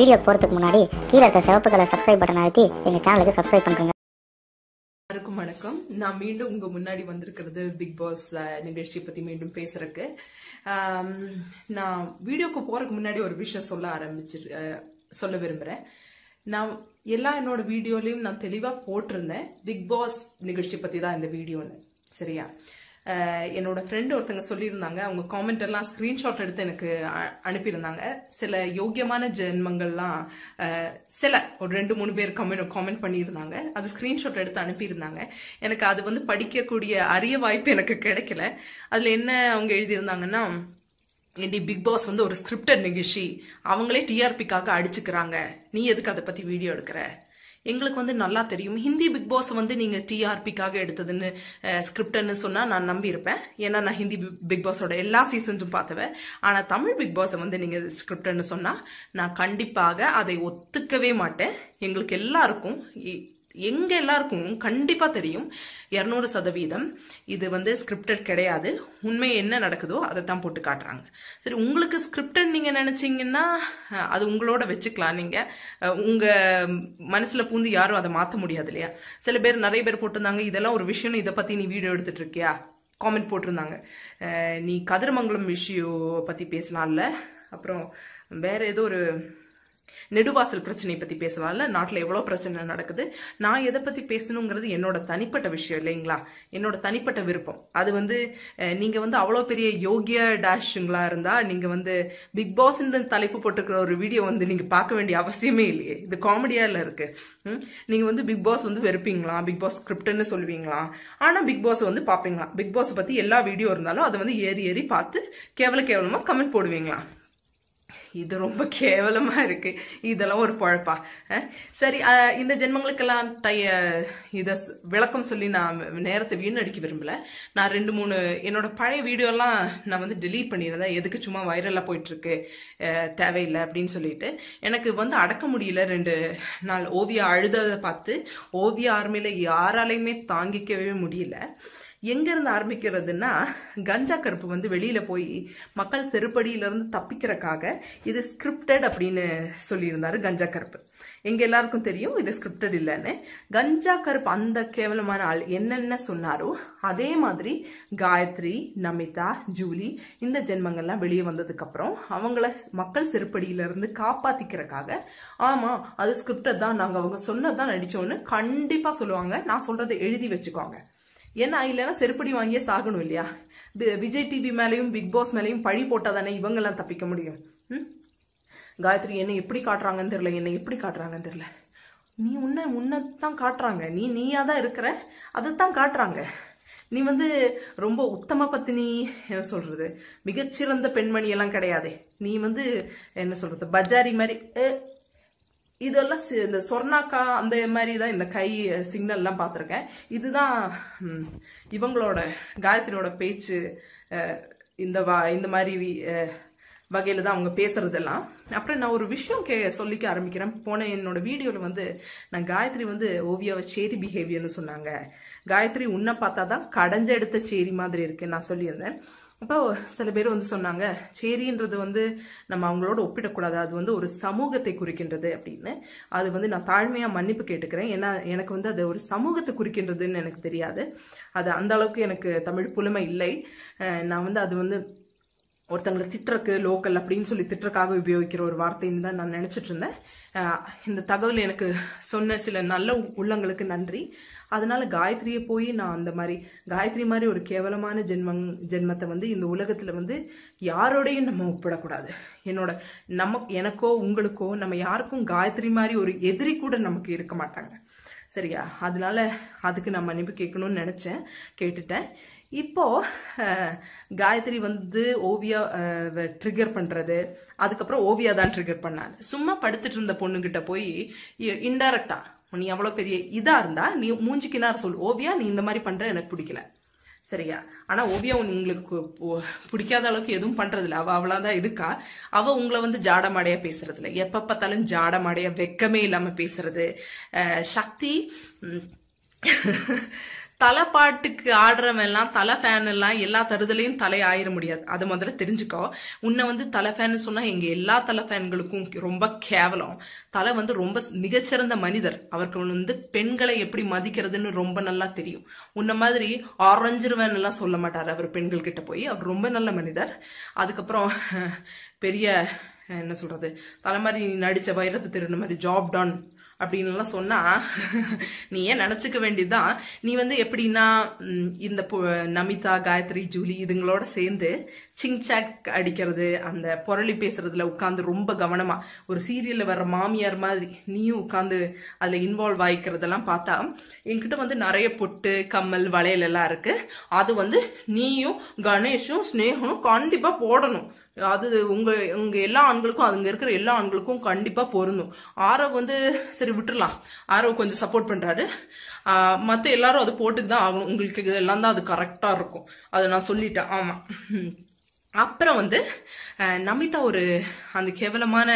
Video போகிறதுக்கு முன்னாடி கீழே இருக்க சிவப்பு கலர் சப்ஸ்கிரைப் பட்டன் அழுத்தி எங்கள் சேனலுக்கு சப்ஸ்கிரைப் பண்ணுறேங்க எல்லாருக்கும் வணக்கம். நான் மீண்டும் உங்க முன்னாடி வந்திருக்கிறது பிக் பாஸ் நிகழ்ச்சி பத்தி மீண்டும் பேசுறதுக்கு. நான் வீடியோக்கு போறதுக்கு முன்னாடி ஒரு விஷயம் சொல்ல ஆரம்பிச்சு சொல்ல விரும்புறேன். நான் எல்லா என்னோட வீடியோலையும் நான் தெளிவா போட்டிருந்தேன். பிக் பாஸ் நிகழ்ச்சி பத்தி தான் இந்த வீடியோன்னு. சரியா? என்னோட ஃப்ரெண்ட் ஒருத்தங்க சொல்லியிருந்தாங்க. அவங்க காமெண்ட் எல்லாம் ஸ்க்ரீன்ஷாட் எடுத்து எனக்கு அனுப்பியிருந்தாங்க. சில யோக்கியமான ஜென்மங்கள்லாம் சில ஒரு ரெண்டு மூணு பேர் கமெண்ட் காமெண்ட் பண்ணியிருந்தாங்க. அது ஸ்க்ரீன்ஷாட் எடுத்து அனுப்பியிருந்தாங்க. எனக்கு அது வந்து படிக்கக்கூடிய அரிய வாய்ப்பு எனக்கு கிடைக்கல. அதில் என்ன அவங்க எழுதியிருந்தாங்கன்னா ஏண்டி பிக் பாஸ் வந்து ஒரு ஸ்கிரிப்டட் நிகழ்ச்சி. அவங்களே டிஆர்பிக்காக அடிச்சுக்கிறாங்க. நீ எதுக்கு அதை பற்றி வீடியோ எடுக்கிற? எங்களுக்கு வந்து நல்லா தெரியும். ஹிந்தி பிக் பாஸ் வந்து நீங்க டிஆர்பிக்காக எடுத்ததுன்னு ஸ்கிரிப்டன்னு சொன்னா நான் நம்பியிருப்பேன். ஏன்னா நான் ஹிந்தி பிக் பாஸோட எல்லா சீசன்ஸும் பார்த்துவேன். ஆனா தமிழ் பிக் பாஸை வந்து நீங்க ஸ்கிரிப்டன்னு சொன்னா நான் கண்டிப்பாக அதை ஒத்துக்கவே மாட்டேன். எங்களுக்கு எல்லாருக்கும் இ- எங்க எல்லாருக்கும் கண்டிப்பா தெரியும். இருநூறு சதவீதம் இது வந்து ஸ்கிரிப்டட் கிடையாது. உண்மை என்ன நடக்குதோ அதை தான் போட்டு காட்டுறாங்க. சரி உங்களுக்கு ஸ்கிரிப்டட் நீங்க நினைச்சீங்கன்னா அது உங்களோட வச்சுக்கலாம். நீங்க உங்க மனசுல பூந்து யாரும் அதை மாத்த முடியாது இல்லையா? சில பேர் நிறைய பேர் போட்டிருந்தாங்க இதெல்லாம் ஒரு விஷயம் இதை பத்தி நீ வீடியோ எடுத்துட்டு இருக்கியா? காமெண்ட் போட்டிருந்தாங்க. நீ கதிரமங்கலம் விஷயம் பத்தி பேசலாம்ல. அப்புறம் வேற ஏதோ ஒரு நெடுவாசல் பிரச்சனை பத்தி பேசலாம்ல நாட்டுல எவ்வளவு பிரச்சனை நடக்குது? நான் எதை பத்தி பேசணுங்கிறது என்னோட தனிப்பட்ட விஷயம் இல்லைங்களா? என்னோட தனிப்பட்ட விருப்பம். அது வந்து நீங்க வந்து அவ்வளவு பெரிய யோகிய டேஷுங்களா இருந்தா நீங்க வந்து பிக் பாஸ் தலைப்பு போட்டிருக்கிற ஒரு வீடியோ வந்து நீங்க பார்க்க வேண்டிய அவசியமே இல்லையே. இது காமெடியா இல்ல இருக்கு நீங்க வந்து பிக் பாஸ் வந்து வெறுப்பீங்களா? பிக் பாஸ் ஸ்கிரிப்ட்னு சொல்லுவீங்களா? ஆனா பிக் பாஸ் வந்து பாப்பீங்களா பிக் பாஸ் பத்தி எல்லா வீடியோ இருந்தாலும் அதை வந்து ஏறி ஏறி பார்த்து கேவல கேவலமா கமெண்ட் போடுவீங்களா? இது ரொம்ப கேவலமா இருக்கு. இதெல்லாம் ஒரு பழப்பா. சரி இந்த ஜென்மங்களுக்கெல்லாம் டைய இத விளக்கம் சொல்லி நான் நேரத்தை வீணடிக்க விரும்பல. நான் ரெண்டு மூணு என்னோட பழைய வீடியோ எல்லாம் நான் வந்து டெலீட் பண்ணியிருந்தேன் எதுக்கு சும்மா வைரலா போயிட்டு இருக்கு தேவையில்லை அப்படின்னு சொல்லிட்டு. எனக்கு வந்து அடக்க முடியல ரெண்டு நாள். ஓவியா அழுததை பார்த்து ஓவிய ஆர்மியில யாராலையுமே தாங்கிக்கவே முடியல. எங்க இருந்து ஆரம்பிக்கிறதுன்னா கஞ்சா கருப்பு வந்து வெளியில போய் மக்கள் செருப்படியில இருந்து தப்பிக்கிறக்காக இது ஸ்கிரிப்டட் அப்படின்னு சொல்லியிருந்தாரு கஞ்சா கருப்பு. எங்க எல்லாருக்கும் தெரியும் இது ஸ்கிரிப்டட் இல்லைன்னு. கஞ்சா கருப்பு அந்த கேவலமான ஆள் என்னென்ன சொன்னாரோ அதே மாதிரி காயத்ரி நமிதா ஜூலி இந்த ஜென்மங்கள்லாம் வெளியே வந்ததுக்கு அப்புறம் அவங்கள மக்கள் செருப்படியில இருந்து காப்பாத்திக்கிறக்காக ஆமா அது ஸ்கிரிப்டட் தான் நாங்க அவங்க சொன்னதுதான் நடிச்சோன்னு கண்டிப்பா சொல்லுவாங்க. நான் சொல்றதை எழுதி வச்சுக்கோங்க. ஏன்னா இல்லைன்னா செருப்படி வாங்கியே சாகணும் இல்லையா? விஜய் டிவி மேலேயும் பிக் பாஸ் மேலேயும் பழி போட்டால் தானே இவங்கெல்லாம் தப்பிக்க முடியும்? ம்? காயத்ரி என்னை எப்படி காட்டுறாங்கன்னு தெரியல என்னை எப்படி காட்டுறாங்கன்னு தெரியல. நீ உன்னை உன்னைத்தான் காட்டுறாங்க. நீ நீயா தான் இருக்கிற அதைத்தான் காட்டுறாங்க. நீ வந்து ரொம்ப உத்தம பத்தினி என்ன சொல்றது? மிகச்சிறந்த பெண்மணி எல்லாம் கிடையாது. நீ வந்து என்ன சொல்றது பஜாரி மாதிரி இதெல்லாம் இந்த சொர்ணாக்கா அந்த மாதிரி தான் இந்த கை சிக்னல்லாம் பார்த்துருக்கேன். இதுதான் இவங்களோட காயத்ரியோட பேச்சு இந்த வா இந்த மாதிரி வகையில் வகையில தான் அவங்க பேசுறதெல்லாம். அப்புறம் நான் ஒரு விஷயம் கே சொல்லிக்க ஆரம்பிக்கிறேன். போன என்னோட வீடியோல வந்து நான் காயத்ரி வந்து ஓவியாவை சேரி பிஹேவியர்னு சொன்னாங்க. காயத்ரி உன்னை பார்த்தா தான் கடைஞ்ச எடுத்த சேரி மாதிரி இருக்கு நான் சொல்லியிருந்தேன். அப்போ சில பேர் வந்து சொன்னாங்க சேரின்றது வந்து நம்ம அவங்களோட ஒப்பிடக்கூடாது. அது வந்து ஒரு சமூகத்தை குறிக்கின்றது அப்படின்னு. அது வந்து நான் தாழ்மையாக மன்னிப்பு கேட்டுக்கிறேன். ஏன்னா எனக்கு வந்து அது ஒரு சமூகத்தை குறிக்கின்றதுன்னு எனக்கு தெரியாது. அது அந்த அளவுக்கு எனக்கு தமிழ் புலமை இல்லை. நான் வந்து அது வந்து ஒருத்தங்களை திட்டுறக்கு லோக்கல் அப்படின்னு சொல்லி திட்டுறக்காக உபயோகிக்கிற ஒரு வார்த்தைன்னு தான் நான் நினச்சிட்டு இருந்தேன். இந்த தகவல் எனக்கு சொன்ன சில நல்ல உள்ளங்களுக்கு நன்றி. அதனால காயத்ரியை போய் நான் அந்த மாதிரி காயத்ரி மாதிரி ஒரு கேவலமான ஜென்மம் ஜென்மத்தை வந்து இந்த உலகத்துல வந்து யாரோடையும் நம்ம ஒப்பிடக்கூடாது. என்னோட நம்ம எனக்கோ உங்களுக்கோ நம்ம யாருக்கும் காயத்ரி மாதிரி ஒரு எதிரி கூட நமக்கு இருக்க மாட்டாங்க. சரியா? அதனால அதுக்கு நான் மன்னிப்பு கேட்கணும்னு நினைச்சேன் கேட்டுட்டேன். இப்போ காயத்ரி வந்து ஓவியா ட்ரிகர் பண்றது அதுக்கப்புறம் ஓவியா தான் ட்ரிகர் பண்ணாங்க சும்மா படுத்துட்டு இருந்த பொண்ணுகிட்ட போய் இன்டைரக்டா நீ அவ்வளோ பெரிய இதா இருந்தா நீ மூஞ்சிக்கு நேரம் சொல்லு ஓவியா நீ இந்த மாதிரி பண்ற எனக்கு பிடிக்கல. சரியா? ஆனா ஓவியா உங்களுக்கு பு- பிடிக்காத அளவுக்கு எதுவும் பண்றது இல்ல அவ அவ்வளவுதான் இருக்கா. அவ உங்களை வந்து ஜாடமாடையா பேசுறது இல்லை எப்ப பார்த்தாலும் ஜாடமாடையா வெக்கமே இல்லாம பேசுறது. சக்தி தலை பாட்டுக்கு ஆடுறவன் எல்லாம் தலை ஃபேன் எல்லாம் எல்லா தருதலையும் தலை ஆயிட முடியாது. அது முதல்ல தெரிஞ்சுக்கோ. உன்னை வந்து தலை ஃபேன் சொன்னா எங்க எல்லா தலை ஃபேன்களுக்கும் ரொம்ப கேவலம். தலை வந்து ரொம்ப மிகச்சிறந்த மனிதர். அவருக்கு வந்து பெண்களை எப்படி மதிக்கிறதுன்னு ரொம்ப நல்லா தெரியும். உன்ன மாதிரி ஆரஞ்சிருவன் எல்லாம் சொல்ல மாட்டார் அவர் பெண்கள் கிட்ட போய். அவர் ரொம்ப நல்ல மனிதர். அதுக்கப்புறம் பெரிய என்ன சொல்றது? தலைமாரி நடிச்ச வைரத்தை திருந்த மாதிரி ஜாப் டான் அப்படின்னு சொன்னா நீ ஏன் நினைச்சுக்க வேண்டியதுதான்? நீ வந்து எப்படின்னா இந்த நமிதா காயத்ரி ஜூலி இதுங்களோட சேர்ந்து சிங்சாக் அடிக்கிறது அந்த புரளி பேசுறதுல உட்காந்து ரொம்ப கவனமா ஒரு சீரியல்ல வர்ற மாமியார் மாதிரி நீயும் உட்காந்து அதுல இன்வால்வ் ஆயிக்கிறதெல்லாம் பார்த்தா என்கிட்ட வந்து நிறைய பொட்டு கம்மல் வளையல் எல்லாம் இருக்கு. அது வந்து நீயும் கணேஷும் ஸ்னேகனும் கண்டிப்பா போடணும். அது உங்க உங்க எல்லா ஆண்களுக்கும் அங்க இருக்கிற எல்லா ஆண்களுக்கும் கண்டிப்பா பொருந்தும். ஆரவ் வந்து சரி விட்டுரலாம் ஆரவ் கொஞ்சம் சப்போர்ட் பண்றாரு. மற்ற மத்த எல்லாரும் அது போட்டுக்கு தான் ஆகணும். உங்களுக்கு இதெல்லாம் தான் அது கரெக்டா இருக்கும். அதை நான் சொல்லிட்டேன். ஆமா. அப்புறம் வந்து நமிதா ஒரு அந்த கேவலமான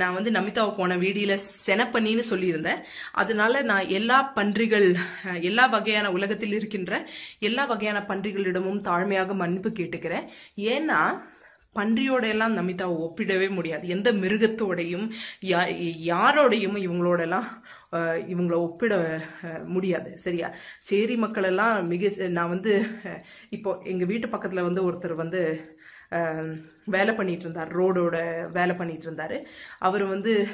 நான் வந்து நமிதாவை போன வீடியில் செனப்பண்ணின்னு சொல்லியிருந்தேன். அதனால நான் எல்லா பன்றிகள் எல்லா வகையான உலகத்தில் இருக்கின்ற எல்லா வகையான பன்றிகளிடமும் தாழ்மையாக மன்னிப்பு கேட்டுக்கிறேன். ஏன்னா பன்றியோட எல்லாம் நமிதாவை ஒப்பிடவே முடியாது. எந்த மிருகத்தோடையும் யா- யாரோடையும் இவங்களோட எல்லாம் இவங்கள ஒப்பிட முடியாது. சரியா? சேரி மக்கள் எல்லாம் மிக நான் வந்து இப்போ எங்க வீட்டு பக்கத்துல வந்து ஒருத்தர் வந்து வேலை பண்ணிட்டு இருந்தார். ரோடோட வேலை பண்ணிட்டு இருந்தாரு. அவர் வந்து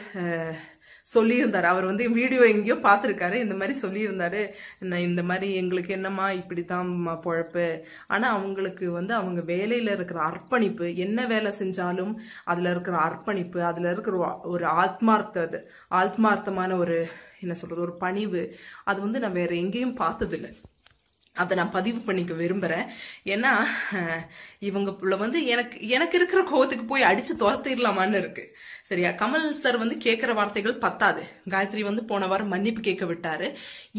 சொல்லியிருந்தாரு. அவர் வந்து வீடியோ எங்கேயோ பார்த்துருக்காரு. இந்த மாதிரி சொல்லியிருந்தாரு. நான் இந்த மாதிரி எங்களுக்கு என்னம்மா இப்படித்தான் பொழப்பு. ஆனா அவங்களுக்கு வந்து அவங்க வேலையில இருக்கிற அர்ப்பணிப்பு என்ன வேலை செஞ்சாலும் அதுல இருக்கிற அர்ப்பணிப்பு அதுல இருக்கிற ஒரு- ஒரு ஆத்மார்த்த ஆத்மார்த்தமான ஒரு என்ன சொல்றது ஒரு பணிவு அது வந்து நான் வேற எங்கேயும் பார்த்ததில்லை. அதை நான் பதிவு பண்ணிக்க விரும்புகிறேன் ஏன்னா இவங்க இவங்க வந்து எனக்கு எனக்கு இருக்கிற கோவத்துக்கு போய் அடித்து துரத்திடலாமான்னு இருக்குது சரியா? கமல் சார் வந்து கேட்குற வார்த்தைகள் பத்தாது. காயத்ரி வந்து போன வாரம் மன்னிப்பு கேட்க விட்டாரு.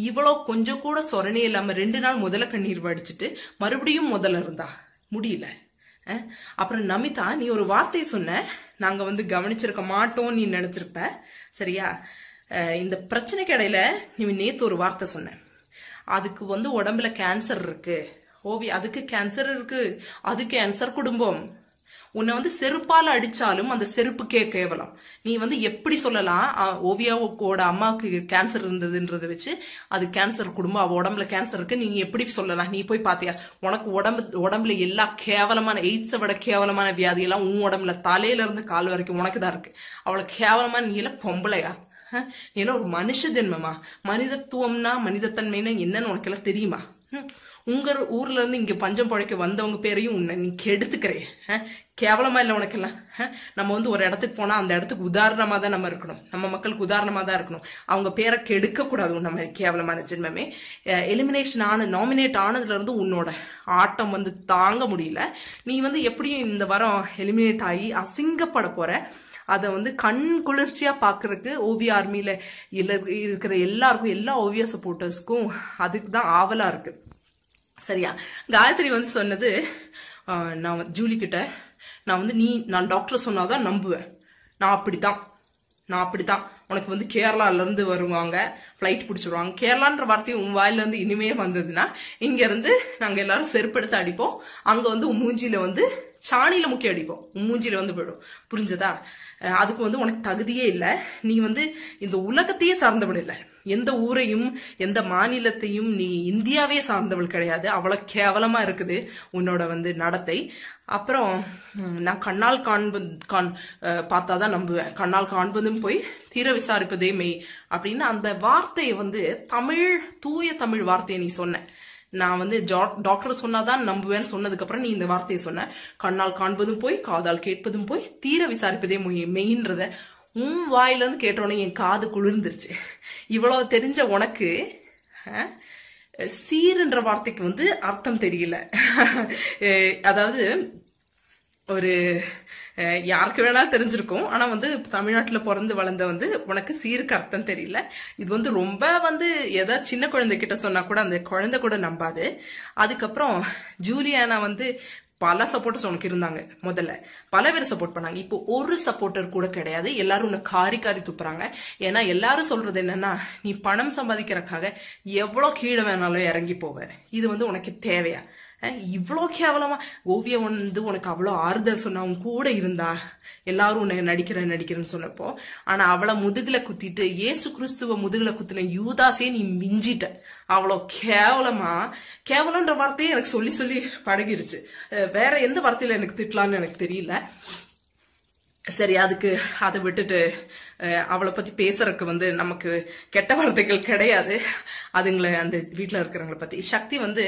இவ்வளோ கொஞ்சம் கூட சொரணி இல்லாமல் ரெண்டு நாள் முதல்ல கண்ணீர் வடிச்சிட்டு மறுபடியும் முதல்ல இருந்தா முடியல. அப்புறம் நமிதா நீ ஒரு வார்த்தையை சொன்ன. நாங்கள் வந்து கவனிச்சிருக்க மாட்டோம் நீ நினச்சிருப்ப. சரியா? இந்த பிரச்சனைக்கு இடையில நீ நேற்று ஒரு வார்த்தை சொன்ன. அதுக்கு வந்து உடம்புல கேன்சர் இருக்கு. ஓவி அதுக்கு கேன்சர் இருக்கு. அது கேன்சர் குடும்பம். உன்னை வந்து செருப்பால் அடிச்சாலும் அந்த செருப்புக்கே கேவலம். நீ வந்து எப்படி சொல்லலாம்? அஹ், ஓவியாவோட அம்மாவுக்கு கேன்சர் இருந்ததுன்றதை வச்சு அது கேன்சர் குடும்பம் அவள் உடம்புல கேன்சர் இருக்கு. நீ எப்படி சொல்லலாம்? நீ போய் பாத்தியா? உனக்கு உடம்பு உடம்புல எல்லா கேவலமான எய்ட்ஸை விட கேவலமான வியாதியெல்லாம் உன் உடம்புல தலையில இருந்து கால் வரைக்கும் உனக்கு தான் இருக்கு. அவளை கேவலமான நீ எல்லாம் பொம்பளையா? ஏன்னா ஒரு மனுஷ ஜென்மமா? மனிதத்துவம்னா மனிதத்தன்மைனா என்னன்னு உனக்கு எல்லாம் தெரியுமா உங்க ஊர்ல இருந்து இங்க பஞ்சம் பழைக்க வந்தவங்க பேரையும் உன்னை நீ கெடுத்துக்கிறே. கேவலமா இல்லை உனக்கெல்லாம்? நம்ம வந்து ஒரு இடத்துக்கு போனா அந்த இடத்துக்கு உதாரணமா தான் நம்ம இருக்கணும். நம்ம மக்களுக்கு உதாரணமா தான் இருக்கணும். அவங்க பேரை கெடுக்க கூடாது உன்ன மாதிரி கேவலமான ஜென்மமே. எலிமினேஷன் ஆன நாமினேட் ஆனதுல இருந்து உன்னோட ஆட்டம் வந்து தாங்க முடியல. நீ வந்து எப்படியும் இந்த வாரம் எலிமினேட் ஆகி அசிங்கப்பட போற. அதை வந்து கண் குளிர்ச்சியா பாக்குறதுக்கு ஓவிய ஆர்மியில இருக்கிற எல்லாருக்கும் எல்லா ஓவிய சப்போர்ட்டர்ஸ்க்கும் அதுக்கு தான் ஆவலா இருக்கு. சரியா? காயத்ரி வந்து சொன்னது நான் ஜூலி கிட்ட நான் வந்து நீ நான் டாக்டர் சொன்னாதான் நம்புவேன். நான் அப்படித்தான். நான் அப்படித்தான். உனக்கு வந்து கேரளால இருந்து வருவாங்க ஃப்ளைட் பிடிச்சிருவாங்க. கேரளான்ற வார்த்தையும் உன் வாயில இருந்து இனிமே வந்ததுன்னா இங்க இருந்து நாங்க எல்லாரும் செருப்படுத்து அடிப்போம். அங்க வந்து உன் வந்து சாணியில முக்கிய அடிப்போம். உன் வந்து போயிடும் புரிஞ்சதா? அதுக்கு வந்து உனக்கு தகுதியே இல்லை. நீ வந்து இந்த உலகத்தையே சார்ந்தவள் இல்லை. எந்த ஊரையும் எந்த மாநிலத்தையும் நீ இந்தியாவே சார்ந்தவள் கிடையாது. அவ்வளோ கேவலமாக இருக்குது உன்னோட வந்து நடத்தை. அப்புறம் நான் கண்ணால் காண்பது காண் பார்த்தா தான் நம்புவேன். கண்ணால் காண்பதும் போய் தீர விசாரிப்பதே மெய் அப்படின்னு அந்த வார்த்தையை வந்து தமிழ் தூய தமிழ் வார்த்தையை நீ சொன்ன. நான் வந்து ஜா- டாக்டர் சொன்னாதான் நம்புவேன்னு சொன்னதுக்கப்புறம் நீ இந்த வார்த்தையை சொன்ன. கண்ணால் காண்பதும் போய் காதால் கேட்பதும் போய் தீர விசாரிப்பதே மெயின்றத உன் வாயிலேருந்து கேட்டோன்னே என் காது குளிர்ந்துருச்சு. இவ்வளோ தெரிஞ்ச உனக்கு சீருன்ற வார்த்தைக்கு வந்து அர்த்தம் தெரியல. அதாவது ஒரு யாருக்கு வேணா தெரிஞ்சிருக்கும். ஆனால் வந்து தமிழ்நாட்டில் பிறந்து வளர்ந்த வந்து உனக்கு சீருக்கு அர்த்தம் தெரியல. இது வந்து ரொம்ப வந்து ஏதாவது சின்ன குழந்தை கிட்ட கூட அந்த குழந்தை கூட நம்பாது. அதுக்கப்புறம் ஜூலியானா வந்து பல சப்போர்ட்டர்ஸ் உனக்கு இருந்தாங்க முதல்ல. பல பேர் சப்போர்ட் பண்ணாங்க. இப்போ ஒரு சப்போர்ட்டர் கூட கிடையாது. எல்லாரும் உன்னை காரி காரி துப்புறாங்க. ஏன்னா எல்லாரும் சொல்றது என்னன்னா நீ பணம் சம்பாதிக்கிறதுக்காக எவ்வளோ கீழே வேணாலும் இறங்கி போவ. இது வந்து உனக்கு தேவையா? இவ்வளோ கேவலமா? ஓவியம் வந்து உனக்கு அவ்வளோ ஆறுதல் சொன்னா உன் கூட இருந்தா எல்லாரும் உன்னை நடிக்கிறேன் நடிக்கிறேன்னு சொன்னப்போ ஆனா அவளை முதுகுல குத்திட்டு இயேசு கிறிஸ்துவ முதுகுல குத்தின யூதாசே நீ மிஞ்சிட்ட. அவ்வளோ கேவலமா? கேவலன்ற வார்த்தையே எனக்கு சொல்லி சொல்லி பழகிருச்சு. வேற எந்த வார்த்தையில எனக்கு திட்டலான்னு எனக்கு தெரியல. சரி அதுக்கு அதை விட்டுட்டு அவளை பத்தி பேசுறதுக்கு வந்து நமக்கு கெட்ட வார்த்தைகள் கிடையாது. அதுங்களை அந்த வீட்டில் இருக்கிறவங்கள பத்தி. சக்தி வந்து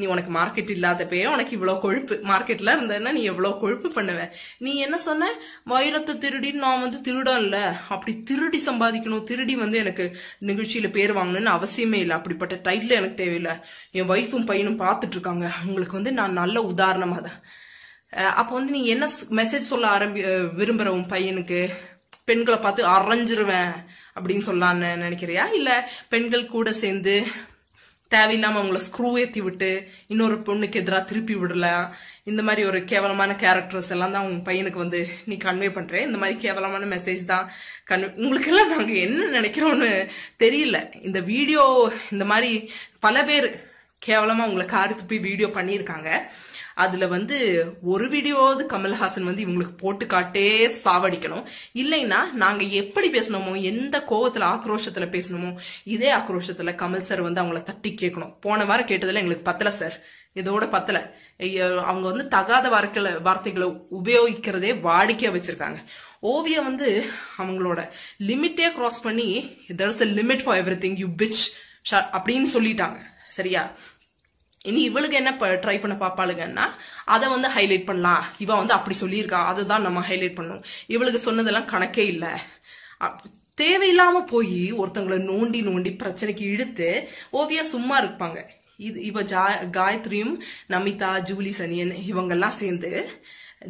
நீ உனக்கு மார்க்கெட் இல்லாதப்பே உனக்கு இவ்வளோ கொழுப்பு. மார்க்கெட்ல இருந்ததுன்னா நீ எவ்வளோ கொழுப்பு பண்ணுவ? நீ என்ன சொன்ன? வைரத்தை திருடின்னு நான் வந்து திருடன்ல அப்படி திருடி சம்பாதிக்கணும். திருடி வந்து எனக்கு நிகழ்ச்சியில பேர் வாங்கணும்னு அவசியமே இல்லை. அப்படிப்பட்ட டைட்டில் எனக்கு தேவையில்லை. என் ஒய்ஃபும் பையனும் பார்த்துட்டு இருக்காங்க. அவங்களுக்கு வந்து நான் நல்ல உதாரணமாக தான் அப்போ வந்து நீ என்ன மெசேஜ் சொல்ல ஆரம்பி அஹ் விரும்புற உன் பையனுக்கு? பெண்களை பார்த்து அரைஞ்சிருவேன் அப்படின்னு சொல்லலான்னு நினைக்கிறியா? இல்லை பெண்கள் கூட சேர்ந்து தேவையில்லாமல் அவங்கள ஸ்க்ரூ ஏற்றி விட்டு இன்னொரு பொண்ணுக்கு எதிராக திருப்பி விடலாம். இந்த மாதிரி ஒரு கேவலமான கேரக்டர்ஸ் எல்லாம் தான் உங்க பையனுக்கு வந்து நீ கன்வே பண்ணுறேன் இந்த மாதிரி கேவலமான மெசேஜ் தான் கன்வே உங்களுக்கெல்லாம் நாங்கள் என்ன நினைக்கிறோன்னு தெரியல. இந்த வீடியோ இந்த மாதிரி பல பேர் கேவலமாக உங்களை காரி துப்பி வீடியோ பண்ணியிருக்காங்க. அதுல வந்து ஒரு வீடியோவது கமல்ஹாசன் வந்து இவங்களுக்கு போட்டு காட்டே சாவடிக்கணும். இல்லைன்னா நாங்க எப்படி பேசணுமோ எந்த கோவத்தில் ஆக்ரோஷத்துல பேசணுமோ இதே ஆக்ரோஷத்துல கமல் சார் வந்து அவங்கள தட்டி கேட்கணும். போன வாரம் கேட்டதுல எங்களுக்கு பத்தல சார். இதோட பத்தல. அவங்க வந்து தகாத வார்த்தைகளை வார்த்தைகளை உபயோகிக்கிறதே வாடிக்கையா வச்சிருக்காங்க. ஓவியம் வந்து அவங்களோட லிமிட்டே கிராஸ் பண்ணி there's a limit for everything you bitch அப்படின்னு சொல்லிட்டாங்க. சரியா? இனி இவளுக்கு என்ன ட்ரை பண்ண பாப்பாளுங்கன்னா அதை வந்து ஹைலைட் பண்ணலாம். இவ வந்து அப்படி சொல்லியிருக்கா. அதுதான் நம்ம ஹைலைட் பண்ணணும். இவளுக்கு சொன்னதெல்லாம் கணக்கே இல்லை. தேவையில்லாம போய் ஒருத்தங்களை நோண்டி நோண்டி பிரச்சனைக்கு இழுத்து ஓவியா சும்மா இருப்பாங்க. இது இவ ஜா காயத்ரியும் நமிதா ஜூலி சனியன் இவங்கெல்லாம் சேர்ந்து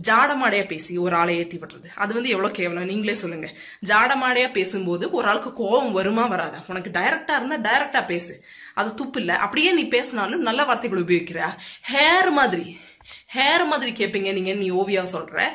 ஜாடமாடையா பேசி ஒரு ஆளை ஏத்தி விடுறது. அது வந்து எவ்வளவு கேவலம். நீங்களே சொல்லுங்க. ஜாடமாடையா பேசும்போது ஒரு ஆளுக்கு கோபம் வருமா வராதா? உனக்கு டைரக்டா இருந்தா டைரக்டா பேசு. அது துப்பு இல்ல. அப்படியே நீ பேசினாலும் நல்ல வார்த்தைகள் உபயோகிக்கிற ஹேர் மாதிரி. ஹேர் மாதிரி கேட்பீங்க நீங்க. நீ ஓவியா சொல்ற.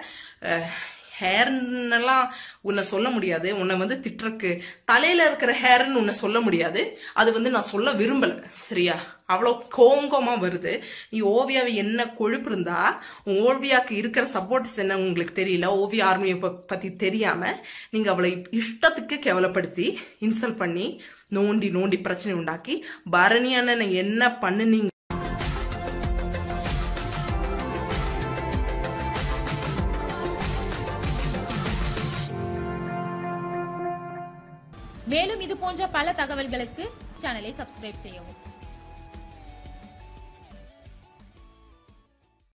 ஹேர்ன்னெல்லாம் ஹேர்னெல்லாம் உன்னை சொல்ல முடியாது. உன்னை வந்து திட்டுறக்கு. தலையில இருக்கிற ஹேர்னு உன்னை சொல்ல முடியாது. அது வந்து நான் சொல்ல விரும்பல. சரியா? அவ்வளோ கோங்கமா வருது. நீ ஓவியாவை என்ன கொழுப்பு இருந்தா ஓவியாவுக்கு இருக்கிற சப்போர்ட்ஸ் என்ன உங்களுக்கு தெரியல. ஓவியா ஆர்மியை பற்றி பத்தி தெரியாம நீங்க அவளை இஷ்டத்துக்கு கேவலப்படுத்தி இன்சல்ட் பண்ணி நோண்டி நோண்டி பிரச்சனை உண்டாக்கி பரணி அண்ணனை என்ன பண்ணுனீங்க போன்ற பல தகவல்களுக்கு சேனலை சப்ஸ்கிரைப் செய்யவும்.